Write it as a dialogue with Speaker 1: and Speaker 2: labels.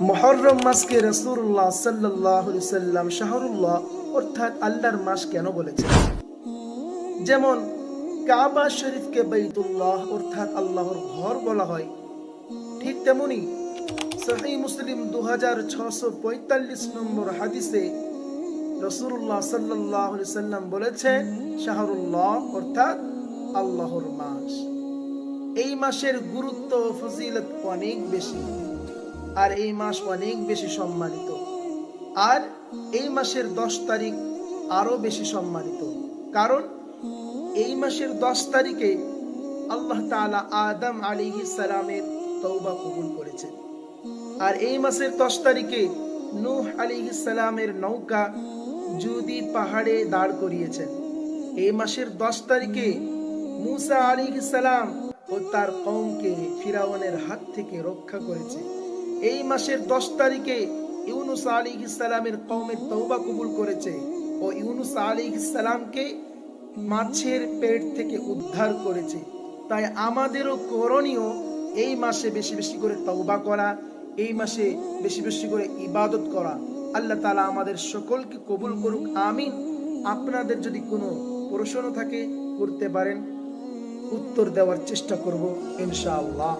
Speaker 1: মহরম মাসকে রসুল্লাহ সাল্লাহ সাল্লাম শাহরুল্লাহ অর্থাৎ আল্লাহর মাস কেন বলেছেন? যেমন কাবা শরীফকে বাইতুল্লাহ অর্থাৎ আল্লাহর ঘর বলা হয়, ঠিক তেমনি সহি মুসলিম দু হাজার ছশো পঁয়তাল্লিশ নম্বর হাদিসে রসুল্লাহ সাল্লাহ সাল্লাম বলেছেন, শাহরুল্লাহ অর্থাৎ আল্লাহর মাস। এই মাসের গুরুত্ব ফজিলত অনেক বেশি। আর এই মাস অনেক বেশি সম্মানিত। আর এই মাসের দশ তারিখ আরও বেশি সম্মানিত। কারণ এই মাসের দশ তারিখে আল্লাহ তাআলা আদম আলী সালামের তৌবা কবুল করেছেন। আর এই মাসের দশ তারিখে নূহ আলী সালামের নৌকা জুদি পাহাড়ে দাঁড় করিয়েছেন। এই মাসের দশ তারিখে মুসা আলী সালাম ও তার কৌমকে ফিরাওয়ানের হাত থেকে রক্ষা করেছে। এই মাসের দশ তারিখে ইউনুস আলী সালামের কৌমের তৌবা কবুল করেছে ও ইউনুস আলী সালামকে মাছের পেট থেকে উদ্ধার করেছে। তাই আমাদেরও করণীয় এই মাসে বেশি বেশি করে তৌবা করা, এই মাসে বেশি বেশি করে ইবাদত করা। আল্লাহ তালা আমাদের সকলকে কবুল করুক, আমিন। আপনাদের যদি কোনো প্রশ্ন থাকে, করতে পারেন। উত্তর দেওয়ার চেষ্টা করব, ইনশাআল্লাহ।